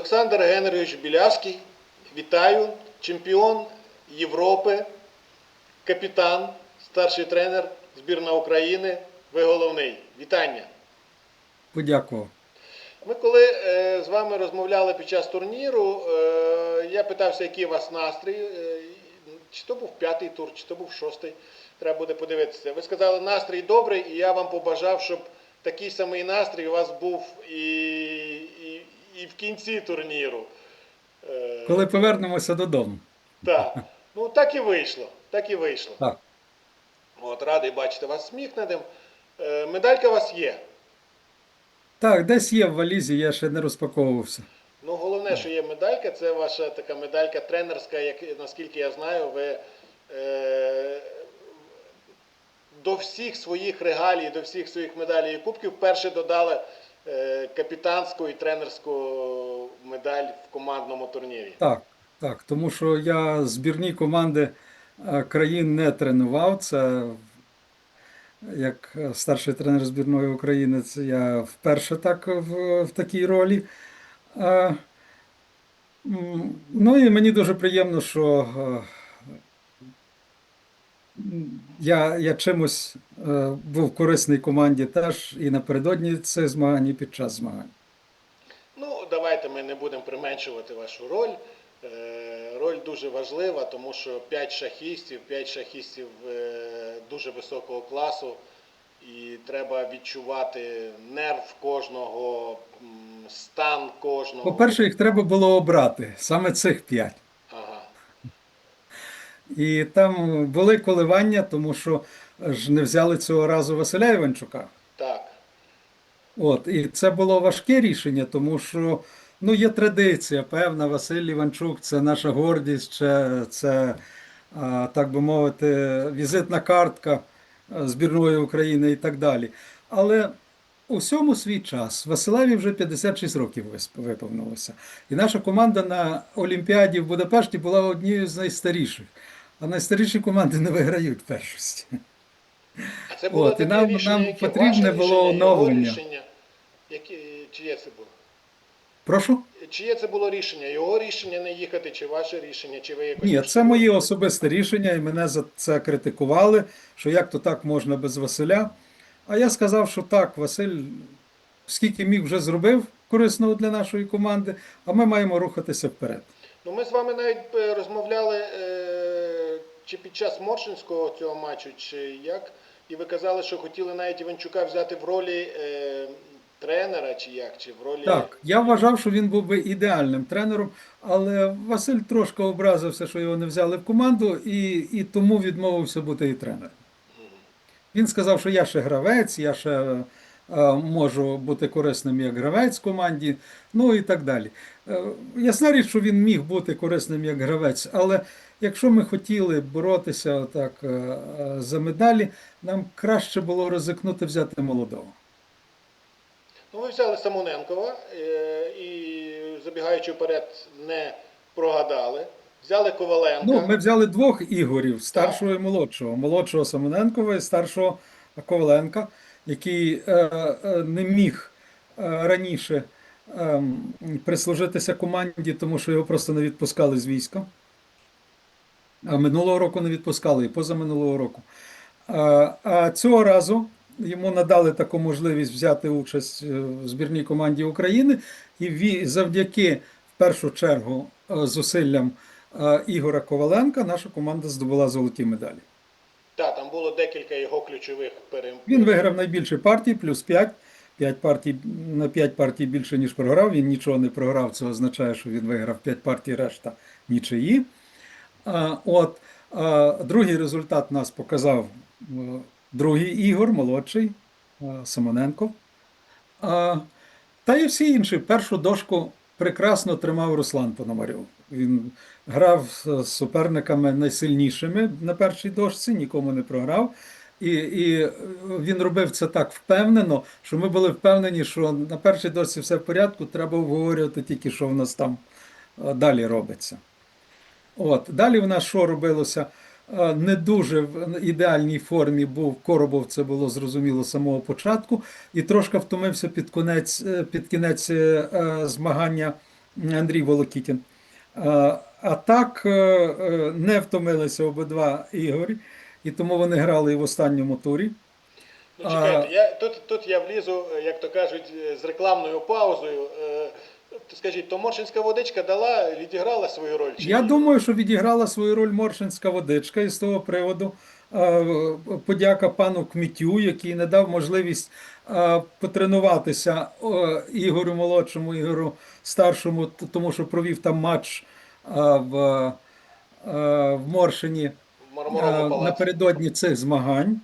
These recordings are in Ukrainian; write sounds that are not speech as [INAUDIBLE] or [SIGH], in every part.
Олександр Генрійович Білявський, вітаю, чемпіон Європи, капітан, старший тренер збірна України. Ви головний. Вітання. Подякував. Ми коли е, з вами розмовляли під час турніру, е, я питався, який у вас настрій. Е, чи то був п'ятий тур, чи то був шостий. Треба буде подивитися. Ви сказали, настрій добрий, і я вам побажав, щоб такий самий настрій у вас був і, і, в кінці турніру. Е, Коли повернемося додому. Так. Ну так і вийшло. Так і вийшло. Так. От, радий бачити вас сміхненим. Е, медалька у вас є. Так, десь є в валізі, я ще не розпаковувався. Ну, головне, що є медалька, це ваша така медалька тренерська, як, наскільки я знаю, ви е, до всіх своїх регалій, до всіх своїх медалей і кубків вперше додали капітанську і тренерську медаль в командному турнірі. Так, так, тому що я збірні команди е, країн не тренував. Це як е, старший тренер збірної України, це я вперше так в, в такій ролі. Е, Ну і мені дуже приємно, що е, я я чимось е, був корисний команді теж і напередодні цих змагань, і під час змагань. Ну, давайте ми не будемо применшувати вашу роль. Е, роль дуже важлива, тому що 5 шахістів, 5 шахістів е, дуже високого класу, і треба відчувати нерв кожного, стан кожного. По-перше, їх треба було обрати саме цих 5. І там були коливання, тому що ж не взяли цього разу Василя Іванчука. Так. От, і це було важке рішення, тому що ну, є традиція, певна, Василь Іванчук це наша гордість, це, це так би мовити, візитна картка збірної України і так далі. Але у всьому свій час Василеві вже 56 років виповнилося. І наша команда на Олімпіаді в Будапешті була однією з найстаріших. А найстаріші команди не виграють першості. Це було От, і нам- рішення, нам яке потрібне ваше було рішення, його оновлення. рішення. Яке, чиє це було? Прошу? Чиє це було рішення? Його рішення не їхати, чи ваше рішення, чи ви якось. Ні, це моє особисте рішення, і мене за це критикували, що як то так можна без Василя. А я сказав, що так, Василь скільки міг вже зробив корисного для нашої команди, а ми маємо рухатися вперед. Ну, ми з вами навіть е, розмовляли е, чи під час Моршинського цього матчу, чи як, і ви казали, що хотіли навіть Іванчука взяти в ролі е, тренера, чи як, чи в ролі. Так, я вважав, що він був би ідеальним тренером, але Василь трошки образився, що його не взяли в команду, і, і тому відмовився бути і тренером. Він сказав, що я ще гравець, я ще можу бути корисним як гравець в команді, ну і так далі. Е, ясна річ, що він міг бути корисним як гравець, але якщо ми хотіли боротися отак, е, е, за медалі, нам краще було ризикнути взяти молодого. Ну, ви взяли Самоненкова е, і, забігаючи вперед, не прогадали. Взяли Коваленка. Ну, ми взяли двох ігорів старшого і молодшого. Молодшого Самоненкова і старшого Коваленка, який е, е, не міг е, раніше е, прислужитися команді, тому що його просто не відпускали з війська. А минулого року не відпускали і позаминулого року. А, цього разу йому надали таку можливість взяти участь в збірній команді України, і завдяки в першу чергу зусиллям Ігора Коваленка наша команда здобула золоті медалі. Так, там було декілька його ключових перем... Він виграв найбільше партій, плюс 5. 5 партій, на 5 партій більше, ніж програв. Він нічого не програв, це означає, що він виграв 5 партій, решта нічиї. А, От, а, другий результат нас показав другий Ігор, молодший, Симоненко. А, Та і всі інші. Першу дошку прекрасно тримав Руслан Пономарьов. Він грав з суперниками найсильнішими на першій дошці, нікому не програв. І, і він робив це так впевнено, що ми були впевнені, що на першій дошці все в порядку, треба обговорювати тільки, що в нас там е, далі робиться. От. Далі в нас що робилося? Е, Не дуже в ідеальній формі був Коробов, це було зрозуміло з самого початку, і трошки втомився під кінець, е, під кінець е, змагання Андрій Волокітін. А, так не втомилися обидва ігори, і тому вони грали і в останньому турі. Ну, чекайте, я, тут, тут я влізу, як то кажуть, з рекламною паузою. Е, то Скажіть, то Моршинська водичка дала, відіграла свою роль? Чи Я ні? думаю, що відіграла свою роль Моршинська водичка, і з того приводу е, подяка пану Кмітю, який не дав можливість е, потренуватися е, Ігорю молодшому, Ігорю старшому, тому що провів там матч в, в Моршині напередодні цих змагань.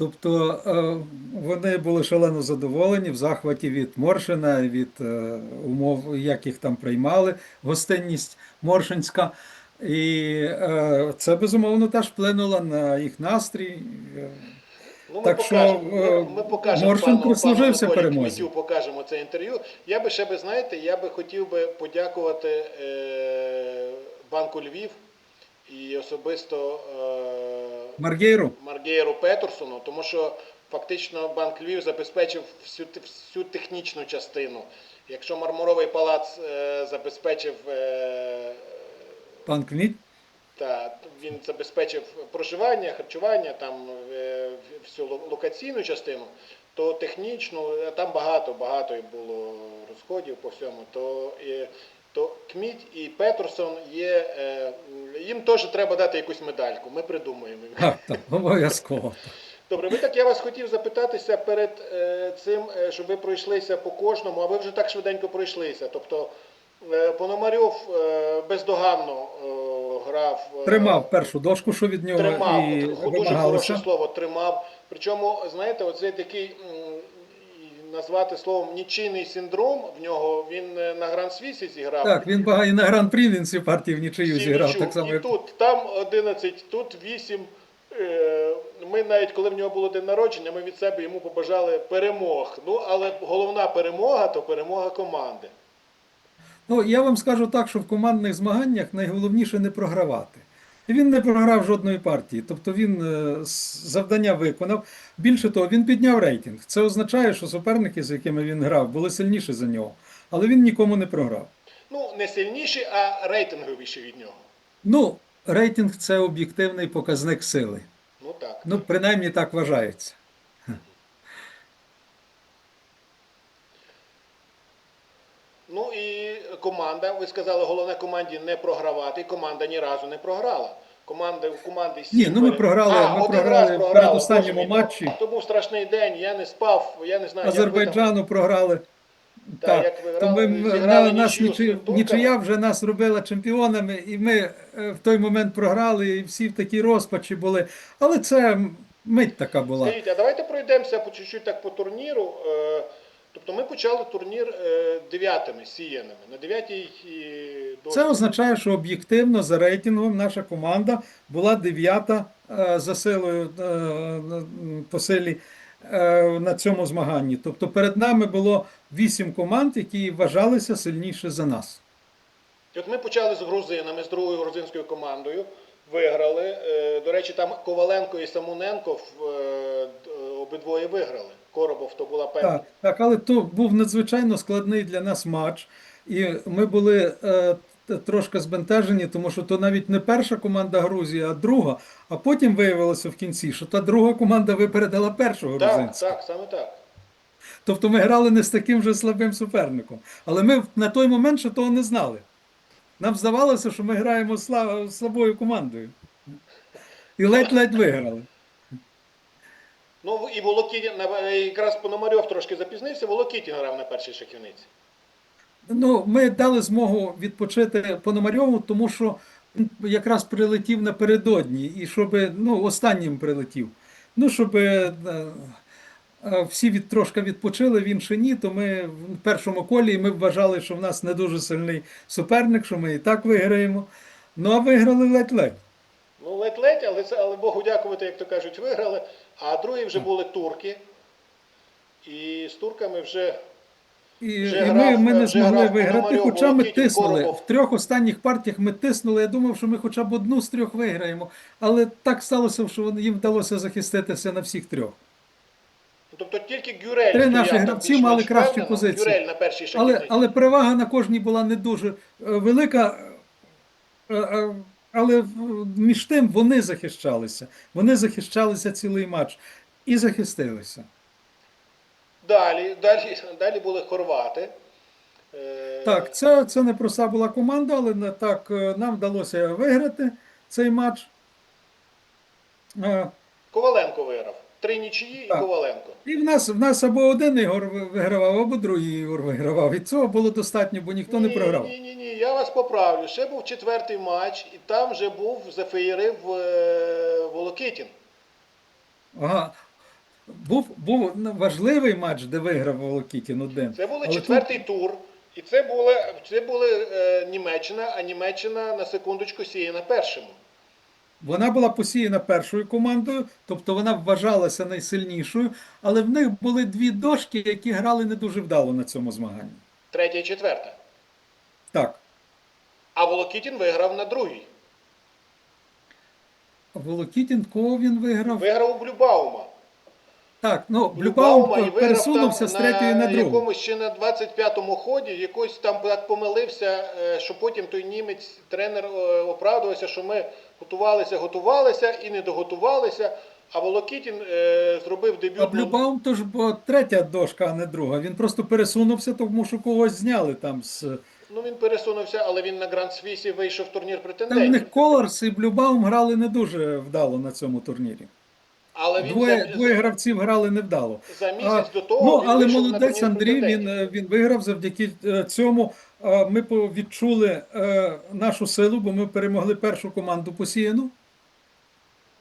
Тобто е, вони були шалено задоволені в захваті від Моршина, від е, умов, як їх там приймали, гостинність Моршинська. І е, це безумовно теж вплинуло на їх настрій. Ну, ми Так що, покажемо, ми, ми покажемо Моршин пану, прислужився пану перемозі. Покажемо це інтерв'ю. Я би ще би, знаєте, я би хотів би подякувати е, банку Львів і особисто е, Маргейру. Маргейру Петерсону, тому що фактично банк Львів забезпечив всю, всю технічну частину. Якщо Мармуровий палац е, забезпечив е, Пан Кміт. та він забезпечив проживання, харчування, там е, всю ло- локаційну частину, то технічну е, там багато, багато і було розходів по всьому. То, і, то Кміть і Петерсон є. е, Їм теж треба дати якусь медальку. Ми придумаємо. Так, так, обов'язково. Добре, ви так я вас хотів запитатися перед е, цим, е, щоб ви пройшлися по кожному, а ви вже так швиденько пройшлися. Тобто е, Пономарьов е, бездоганно е, грав. е, Тримав першу дошку, що від нього тримав, і дуже хороше слово, тримав. Причому, знаєте, оцей такий назвати словом нічийний синдром в нього, він е, на Гран-свісі зіграв. Так, він і на гран-прі він всі партії в нічию Всі зіграв. Так само, і як тут, там 11, тут 8. Е, Ми навіть коли в нього було день народження, ми від себе йому побажали перемог. Ну, але головна перемога то перемога команди. Ну, я вам скажу так, що в командних змаганнях найголовніше не програвати. І він не програв жодної партії. Тобто він е, завдання виконав. Більше того, він підняв рейтинг. Це означає, що суперники, з якими він грав, були сильніші за нього. Але він нікому не програв. Ну, не сильніші, а рейтинговіші від нього. Ну, рейтинг це об'єктивний показник сили. Ну так. Ну, принаймні так вважається. Ну і команда, ви сказали, головне команді не програвати. Команда ні разу не програла. Команди в команди сім Ні, ну ми програли- А, ми один програли раз Боже мій, матчі. То був страшний день, я не спав, я не знаю, як ви там- Азербайджану програли. Та, Так, як ви то ми, грали, нас нічия, нічия вже нас робила чемпіонами, і ми е, в той момент програли, і всі в такій розпачі були. Але це мить така була. Скажіть, а давайте пройдемося по чуть-чуть так по турніру. Тобто ми почали турнір е, дев'ятими сіяними. На дев'ятій е, дошці. Це означає, що об'єктивно за рейтингом наша команда була дев'ята е, за силою по силі на цьому змаганні. Тобто перед нами було вісім команд, які вважалися сильніше за нас. І От ми почали з грузинами, з другою грузинською командою. Виграли. До речі, там Коваленко і д- обидвоє виграли. Коробов то була певна. Так, так, але то був надзвичайно складний для нас матч, і ми були е, трошки збентежені, тому що то навіть не перша команда Грузії, а друга. А потім виявилося в кінці, що та друга команда випередила першу Так, грузинську. так, саме так. Тобто ми грали не з таким же слабим суперником. Але ми на той момент ще того не знали. Нам здавалося, що ми граємо з слабою командою. І ледь-ледь виграли. Ну і Волокітін, якраз Пономарьов трошки запізнився, Волокітін грав на першій шахівниці. Ну, ми дали змогу відпочити Пономарьову, тому що він якраз прилетів напередодні, і щоб ну, останнім прилетів. Ну, щоб е, е, всі від, трошки відпочили, він ще ні, то ми в першому колі ми вважали, що в нас не дуже сильний суперник, що ми і так виграємо. Ну, а виграли ледь-ледь. Ну, ледь-ледь, але, але Богу дякувати, як то кажуть, виграли. А другі вже були турки. І з турками вже І, Вже і ми, ми не змогли виграти, хоча ми тиснули. Коробов. В трьох останніх партіях ми тиснули. Я думав, що ми хоча б одну з трьох виграємо. Але так сталося, що їм вдалося захиститися на всіх трьох. Тобто тільки Гюрель Три наші гравці мали впевнено. позиції. Гюрель на Але, але перевага на кожній була не дуже е, велика. Але між тим вони захищалися. Вони захищалися цілий матч і захистилися. Далі, далі, далі були хорвати. Е, Так, це, це не проста була команда, але не так е, нам вдалося виграти цей матч. Е, Коваленко виграв. Три нічиї і Коваленко. І в нас, в нас або один Ігор вигравав, або другий Ігор вигравав. І цього було достатньо, бо ніхто не програв. Ні, ні, ні, я вас поправлю. Ще був четвертий матч, і там вже був зафеєрив е, Волокитін. Ага. Був, був важливий матч, де виграв Волокітін один. Це був четвертий тур. І це були, це були е, Німеччина, а Німеччина на секундочку сіє на першому. Вона була посіяна першою командою, тобто вона вважалася найсильнішою, але в них були дві дошки, які грали не дуже вдало на цьому змаганні. Третя і четверта. Так, А Волокітін виграв на другій. Волокітін кого він виграв? Виграв у Блюбаума. Так, ну і Блюбаум виграв пересунувся там з третьої на другу. якомусь ще на 25-му ході, якось там так помилився, е, що потім той німець, тренер е, оправдувався, що ми готувалися, готувалися і не доготувалися. А Волокітін е, зробив А. Блюбаум то ж бо третя дошка, а не друга. Він просто пересунувся, тому що когось зняли там з. Ну він пересунувся, але він на Гранд Свісі вийшов в турнір Там в претендентів. них Колорс і Блюбаум грали не дуже вдало на цьому турнірі. Але він Двоє, за, двоє гравців грали невдало. за місяць А, до того ну, але молодець Андрій, він, е, він виграв завдяки е, цьому. Ми відчули е, нашу силу, бо ми перемогли першу команду посіяну.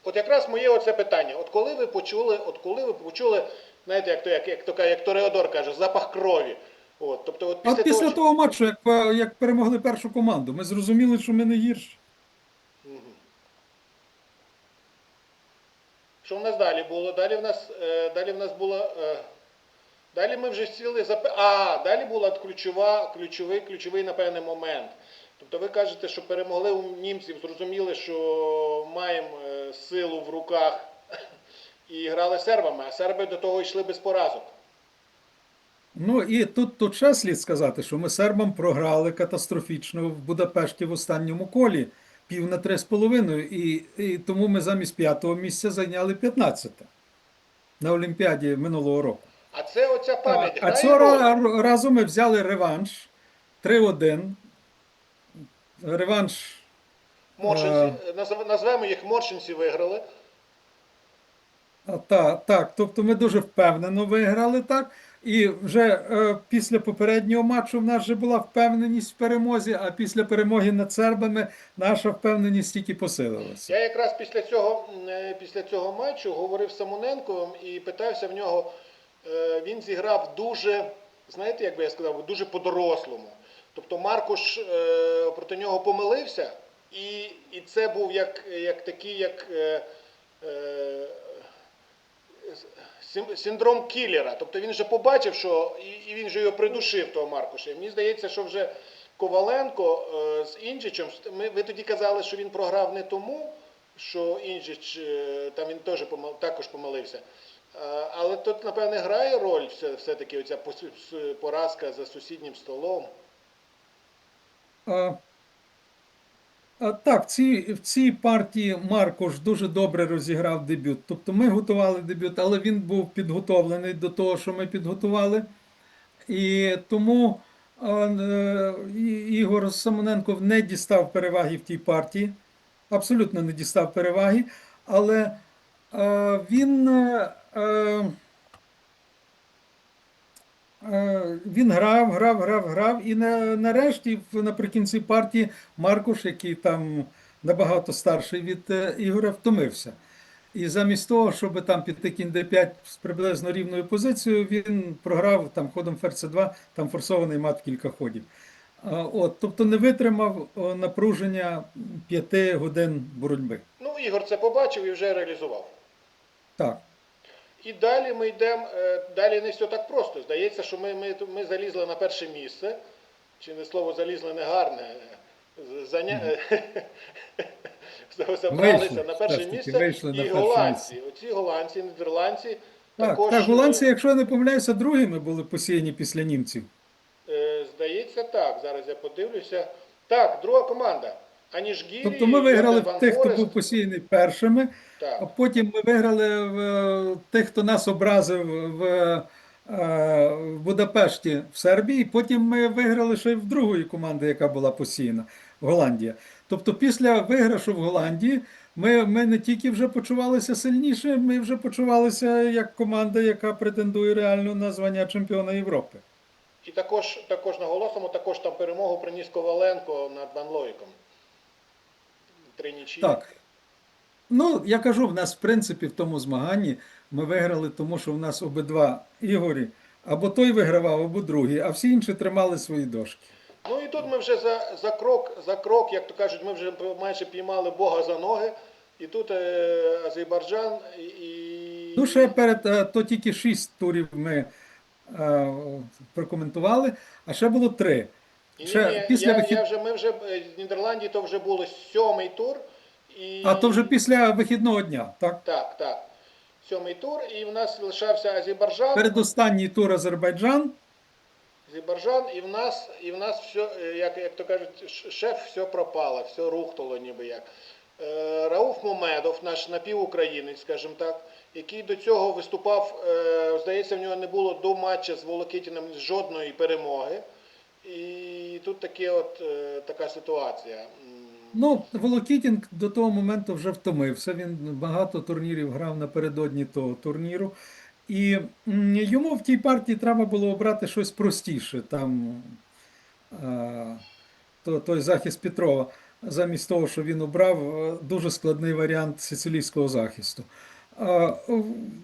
От якраз моє оце питання. От коли ви почули, от коли ви почули, знаєте, як то як, як каже, як Тореодор каже, запах крові. От, тобто, от А після, після того, того матчу, як, як перемогли першу команду, ми зрозуміли, що ми не гірші. Що в нас далі було? Далі в нас, е, далі в нас було. Е, далі ми вже сіли за А, далі була ключова, ключовий, ключовий, напевне, момент. Тобто ви кажете, що перемогли у німців, зрозуміли, що маємо е, силу в руках і грали сербами, а серби до того йшли без поразок. Ну і тут, тут ще слід сказати, що ми сербам програли катастрофічно в Будапешті в останньому колі пів на три з половиною, і, і тому ми замість п'ятого місця зайняли 15 на Олімпіаді минулого року. А це оця пам'ять. а грає цього разу ми взяли реванш 3-1. Реванш. Моршинці, назв- назвемо їх Моршинці виграли. А, та, так, тобто ми дуже впевнено виграли так. І вже е, після попереднього матчу в нас вже була впевненість в перемозі, а після перемоги над сербами наша впевненість тільки посилилася. Я якраз після цього, е, після цього матчу говорив з Самоненковим і питався в нього. е, Він зіграв дуже, знаєте, як би я сказав, дуже по-дорослому. Тобто Маркуш е, проти нього помилився, і, і це був як, як такий, як е, е, синдром кілера. Тобто він вже побачив, що і, він вже його придушив, того Маркуша. І Мені здається, що вже Коваленко е, з Інжичем, ми, ви тоді казали, що він програв не тому, що Інжич е, там він теж також помилився. Е, Але тут, напевне, грає роль все, все-таки оця поразка за сусіднім столом. Так, в цій, в цій партії Маркош дуже добре розіграв дебют. Тобто ми готували дебют, але він був підготовлений до того, що ми підготували. І тому е, Ігор Самоненков не дістав переваги в тій партії. Абсолютно не дістав переваги. Але е, він. е, Е, Він грав, грав, грав, грав, і на, нарешті, наприкінці партії, Маркуш, який там набагато старший від е, Ігоря, втомився. І замість того, щоб там піти кінь d5 з приблизно рівною позицією, він програв там ходом ферзь 2 там форсований мат в кілька ходів. От, тобто не витримав напруження п'яти годин боротьби. Ну, Ігор це побачив і вже реалізував. Так. І далі ми йдемо, е, далі не все так просто. Здається, що ми, ми, ми залізли на перше місце. Чи не слово залізли не гарне. е, Заня... [LAUGHS] Забралися на перше місце. і голландці. Оці голландці, нідерландці Так, Також, так, голландці, е, якщо я не помиляюся, другими були посіяні після німців. Здається, так. Зараз я подивлюся. Так, друга команда. Тобто ми виграли в тих, хто був посіяний першими, а потім ми виграли в е, тих, хто нас образив в, е, в Будапешті в Сербії. Потім ми виграли ще й в другої команди, яка була посіяна Голландія. Тобто, після виграшу в Голландії ми, ми не тільки вже почувалися сильніше, ми вже почувалися як команда, яка претендує реально на звання чемпіона Європи. І також, також наголосимо, також там перемогу приніс Коваленко над Ван Лойком. Три нічі. Так. Ну, я кажу, в нас, в принципі, в тому змаганні ми виграли, тому що в нас обидва Ігорі, або той вигравав, або другий, а всі інші тримали свої дошки. Ну і тут ми вже за, за крок, за крок, як то кажуть, ми вже майже піймали Бога за ноги. І тут е, Азербайджан і. Ну, ще перед е, то тільки шість турів ми е, прокоментували, а ще було три. І Ще ні, ні, після я, вихід... я вже, ми вже е, в Нідерландії то вже було сьомий тур. І... А то вже після вихідного дня, так? Так, так. Сьомий тур, і в нас лишався Азербайджан. Передостанній тур Азербайджан. Азербайджан, і в нас, і в нас все, е, як, як то кажуть, ш- шеф все пропало, все рухнуло ніби як. Е, Рауф Момедов, наш напівукраїнець, скажімо так, який до цього виступав, е, здається, в нього не було до матча з Волокитіним жодної перемоги. І тут таке от, е, така ситуація. Ну, Волокітін до того моменту вже втомився. Він багато турнірів грав напередодні того турніру. І йому в тій партії треба було обрати щось простіше. Там е, то, той захист Петрова, замість того, що він обрав е, дуже складний варіант сицилійського захисту.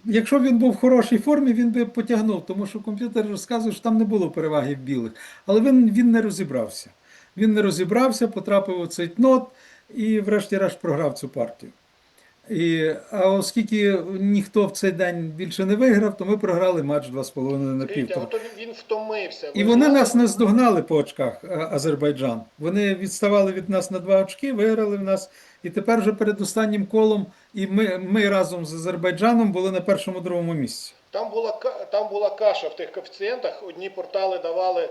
Якщо він був в хорошій формі, він би потягнув, тому що комп'ютер розказує, що там не було переваги в білих. Але він, він не розібрався. Він не розібрався, потрапив у цей нот і, врешті-решт, програв цю партію. І, а оскільки ніхто в цей день більше не виграв, то ми програли матч 2,5 на Скажіть, а півтора. він, він втомився. І вони нас не здогнали по очках, Азербайджан. Вони відставали від нас на два очки, виграли в нас. І тепер вже перед останнім колом, і ми, ми разом з Азербайджаном були на першому другому місці. Там була, там була каша в тих коефіцієнтах. Одні портали давали,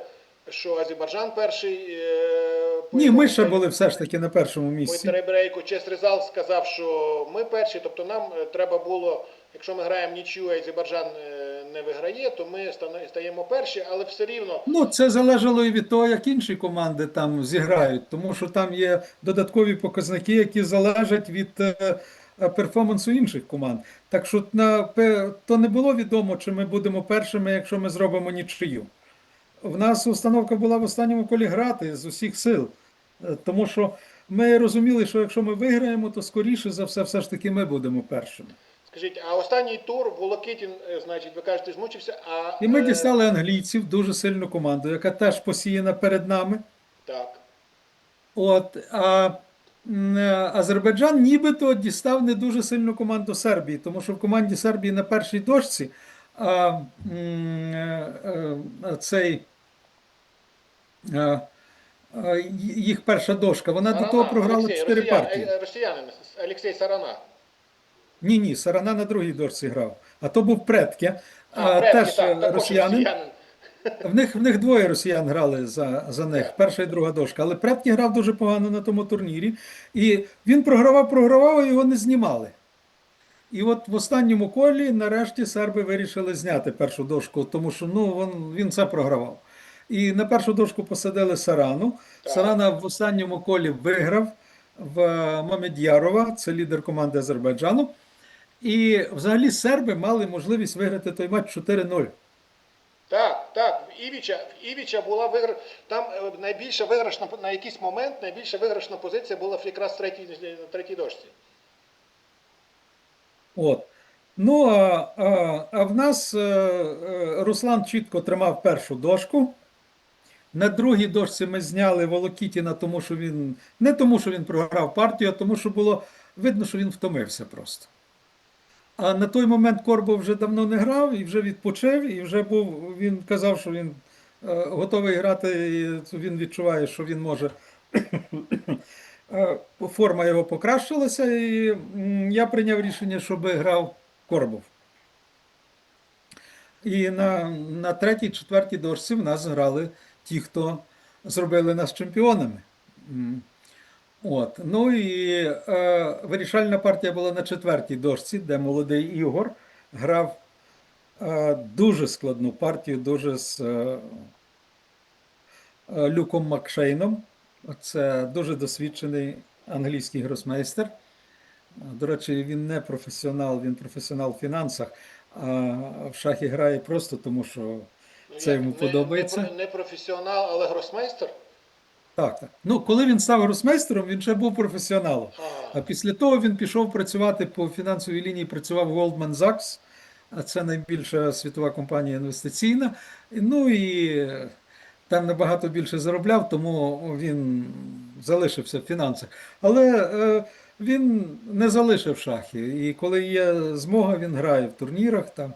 що Азербайджан перший. е, Ні, ми ще були все ж таки на першому По місці. Чес Резал сказав, що ми перші, тобто нам е, треба було, якщо ми граємо нічию, а Азербайджан е, не виграє, то ми стаємо перші, але все рівно. Ну, це залежало і від того, як інші команди там зіграють, тому що там є додаткові показники, які залежать від перформансу інших команд. Так що на, то не було відомо, чи ми будемо першими, якщо ми зробимо нічию. В нас установка була в останньому колі грати з усіх сил, Е, тому що ми розуміли, що якщо ми виграємо, то скоріше за все, все ж таки ми будемо першими. Скажіть, а останній тур Волокитін, е, значить, ви кажете, змучився, а. І ми е, дістали англійців, дуже сильну команду, яка теж посіяна перед нами. Так. От, а Азербайджан нібито дістав не дуже сильну команду Сербії, тому що в команді Сербії на першій дошці а, цей, їх перша дошка, вона до Сарана, того програла Олексій, 4 росіян- партії. е, Росіянин, Олексій Сарана. Ні, ні, Сарана на другій дошці грав. А то був Предке, А, Предки, теж так, е, також росіянин. росіянин. В них, в них двоє росіян грали за, за них, перша і друга дошка. Але Предки грав дуже погано на тому турнірі. І він програвав, програвав, а його не знімали. І от в останньому колі, нарешті, серби вирішили зняти першу дошку, тому що ну, він, він це програвав. І на першу дошку посадили Сарану. Так. Сарана в останньому колі виграв в е, Мамед'ярова, це лідер команди Азербайджану. І взагалі серби мали можливість виграти той матч 4-0. Так, так, в Івіча, в Івіча була вигра... Там е, найбільша виграшна на якийсь момент найбільша виграшна позиція була якраз третій, на третій дошці. От. Ну, а, а, а в нас е, е, Руслан чітко тримав першу дошку. На другій дошці ми зняли Волокітіна, тому що він не тому, що він програв партію, а тому, що було видно, що він втомився просто. А на той момент Корбов вже давно не грав і вже відпочив, і вже був. Він казав, що він е, готовий грати, і він відчуває, що він може. [COUGHS] Е, Форма його покращилася, і я прийняв рішення, щоб грав Корбов. І на, на третій, четвертій дошці в нас грали ті, хто зробили нас чемпіонами. От. Ну і е, вирішальна партія була на четвертій дошці, де молодий Ігор грав е, дуже складну партію, дуже з е, е, Люком Макшейном. Це дуже досвідчений англійський гросмейстер. До речі, він не професіонал, він професіонал в фінансах, а в шахі грає просто тому, що це йому не- подобається. Не, не професіонал, але гросмейстер? Так, так. Ну, коли він став гросмейстером, він ще був професіоналом. Ага. А після того він пішов працювати по фінансовій лінії, працював Goldman Sachs, а це найбільша світова компанія інвестиційна. Ну і е, там набагато більше заробляв, тому він залишився в фінансах. Але е, він не залишив шахи. І коли є змога, він грає в турнірах там.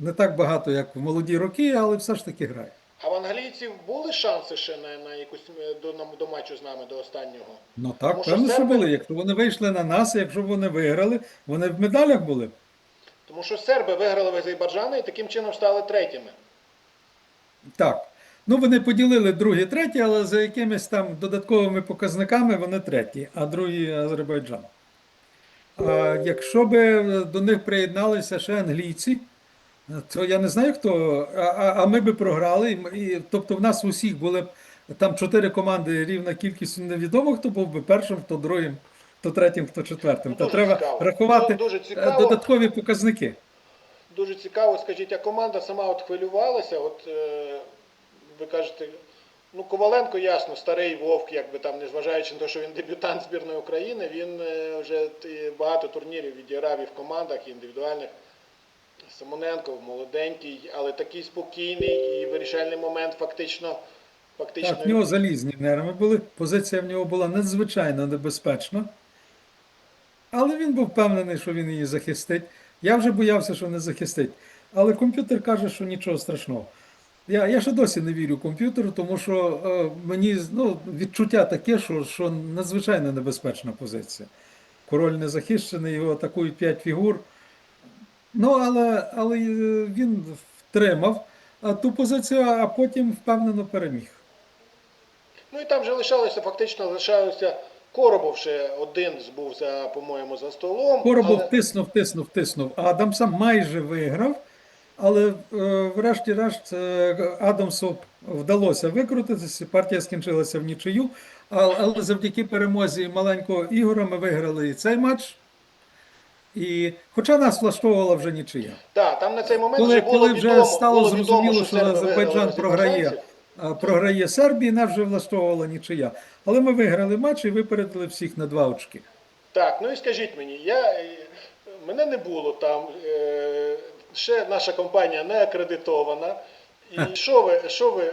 Не так багато, як в молоді роки, але все ж таки грає. А в англійців були шанси ще на, на якусь е, до, на- до матчу з нами, до останнього? Ну так, Тому певно, що серби- були. Якщо вони вийшли на нас, якщо б вони виграли, вони в медалях були. Тому що серби виграли в Азербайджані і таким чином стали третіми. Так. Ну, вони поділили другі, треті, але за якимись там додатковими показниками вони треті, а другі Азербайджан. А якщо би до них приєдналися ще англійці, то я не знаю хто, а, а, а ми би програли. І, тобто в нас усіх були б там чотири команди, рівна кількість невідомо, хто був би першим, хто другим, хто третім, хто четвертим. Ну, Та треба цікаво. рахувати Ну, дуже е, цікаво. додаткові показники. Дуже цікаво, скажіть, а команда сама от хвилювалася. От е, ви кажете, ну Коваленко, ясно, старий вовк, якби там, незважаючи на те, що він дебютант збірної України, він е, вже багато турнірів відіграв і в командах, і індивідуальних. Симоненко молоденький, але такий спокійний і вирішальний момент фактично. фактично Так, в нього залізні нерви були. Позиція в нього була надзвичайно небезпечна. Але він був впевнений, що він її захистить. Я вже боявся, що не захистить. Але комп'ютер каже, що нічого страшного. Я, я ще досі не вірю комп'ютеру, тому що е, мені ну, відчуття таке, що, що надзвичайно небезпечна позиція. Король не захищений, його атакують 5 фігур. Ну, але, але е, він втримав ту позицію, а потім впевнено переміг. Ну і там вже лишалося, фактично лишалося Коробов ще один був по-моєму, за столом. Коробов але- тиснув, тиснув, тиснув. А Адамса майже виграв, але е, врешті-решт е, Адамсу вдалося викрутитися. Партія скінчилася в нічию. Але, але завдяки перемозі маленького Ігора ми виграли і цей матч. І, хоча нас влаштовувала вже нічия. Так, там на цей момент Коли, вже було коли вже відомо, стало було зрозуміло, відомо, що серби Азербайджан програє, програє Сербії, нас вже влаштовувала нічия. Але ми виграли матч і випередили всіх на два очки. Так, ну і скажіть мені, я, е, мене не було там, е, ще наша компанія не акредитована. І що ви, що ви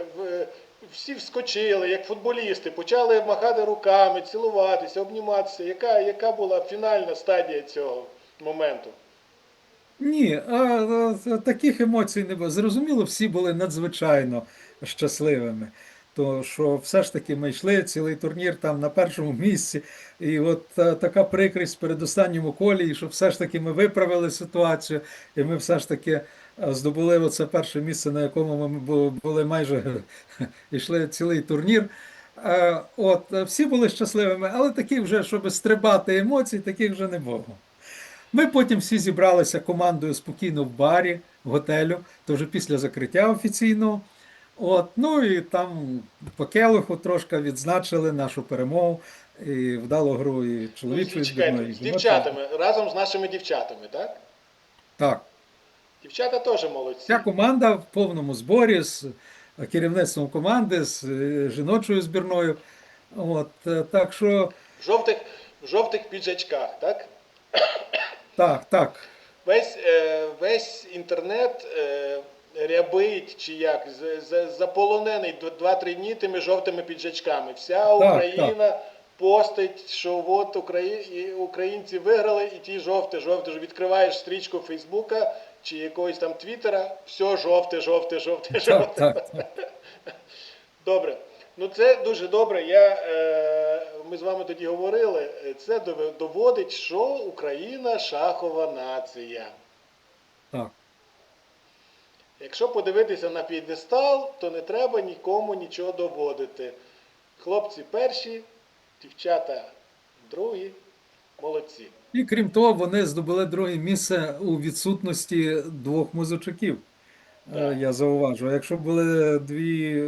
всі вскочили, як футболісти, почали махати руками, цілуватися, обніматися. Яка, яка була фінальна стадія цього моменту? Ні, а, а, таких емоцій не було. Зрозуміло, всі були надзвичайно щасливими. То що все ж таки ми йшли цілий турнір там на першому місці, і от е, така прикрість перед останньому колі, і що все ж таки ми виправили ситуацію, і ми все ж таки здобули оце перше місце, на якому ми були майже [LAUGHS] йшли цілий турнір. Е, От всі були щасливими, але таких вже, щоб стрибати емоцій, таких вже не було. Ми потім всі зібралися командою спокійно в барі, в готелю, то вже після закриття офіційного. От, ну і там по келиху трошки відзначили нашу перемогу і вдалу гру і Ну, чоловічої збірної. з жіночої. дівчатами, разом з нашими дівчатами, так? Так. Дівчата теж молодці. Вся команда в повному зборі з керівництвом команди, з е, жіночою збірною. От, е, так що, В жовтих, в жовтих піджачках, так? Так, так. Весь, е, весь інтернет е, рябить чи як, з- з- заполонений д- 2-3 дні тими жовтими піджачками. Вся Україна постить, що от Украї... українці виграли, і ті жовте, жовте. Відкриваєш стрічку Фейсбука чи якогось там Твіттера, все жовте, жовте, жовте, Так, жовте. так, так. Добре. Ну це дуже добре. Я, е, ми з вами тоді говорили. Е, Це доводить, що Україна шахова нація. так. Якщо подивитися на п'єдестал, то не треба нікому нічого доводити. Хлопці перші, дівчата другі, молодці. І крім того, вони здобули друге місце у відсутності двох музичаків. Е. Я зауважу. Якщо б були дві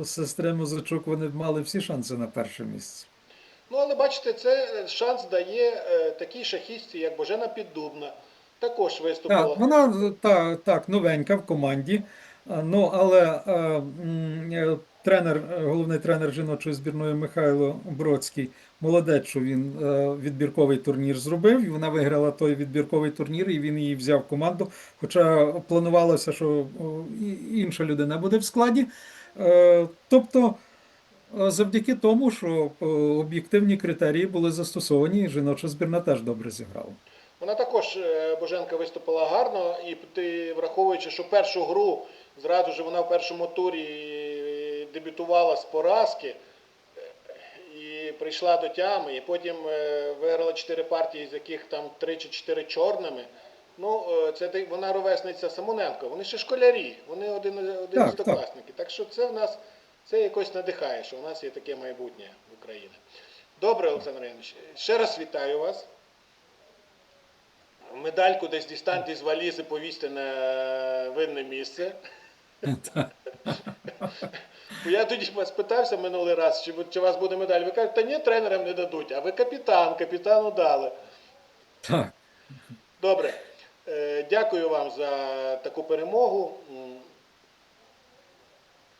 е, сестри музичок, вони б мали всі шанси на перше місце. Ну, але бачите, це е, шанс дає е, такій шахістці, як Божена Піддубна. Також виступила. Так, вона так, так, новенька в команді. Ну, але е, е, тренер, е, головний тренер жіночої збірної Михайло Бродський, молодець, що він е, відбірковий турнір зробив. І вона виграла той відбірковий турнір, і він її взяв в команду. Хоча планувалося, що інша людина буде в складі. Е, Тобто, е, завдяки тому, що об'єктивні критерії були застосовані, жіноча збірна теж добре зіграла. Вона також Боженка виступила гарно, і ти, враховуючи, що першу гру зразу ж вона в першому турі дебютувала з поразки прийшла до тями, і потім е, виграла 4 партії, з яких там 3 чи 4 чорними. Ну, е, це вона ровесниця Самоненко. Вони ще школярі, вони один, Так, одинадцятикласники. Так що це в нас це якось надихає, що у нас є таке майбутнє в Україні. Добре, Олександр Іванович, ще раз вітаю вас. Медальку десь дістаньте з валізи, повісьте на видне місце. [LAUGHS] Бо я тоді вас питався минулий раз, чи, чи вас буде медаль. Ви кажете, та ні, тренерам не дадуть, а ви капітан, капітану дали. Так. Добре. Е, Дякую вам за таку перемогу. М.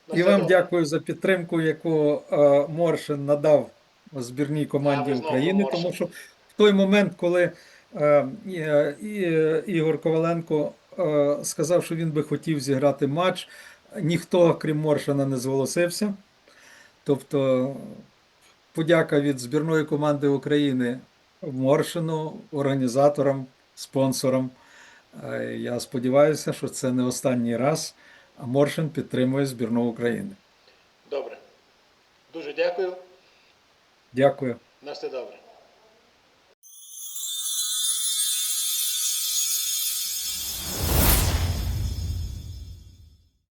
На І вам добре. дякую за підтримку, яку е, Моршин надав збірній команді А, ви знову України, Моршин. тому що в той момент, коли е, і- е, Ігор Коваленко е, сказав, що він би хотів зіграти матч, ніхто, крім Моршина, не зголосився. Тобто, подяка від збірної команди України Моршину, організаторам, спонсорам. Е, Я сподіваюся, що це не останній раз. А Моршин підтримує збірну України. Добре. Дуже дякую. Дякую. На все добре.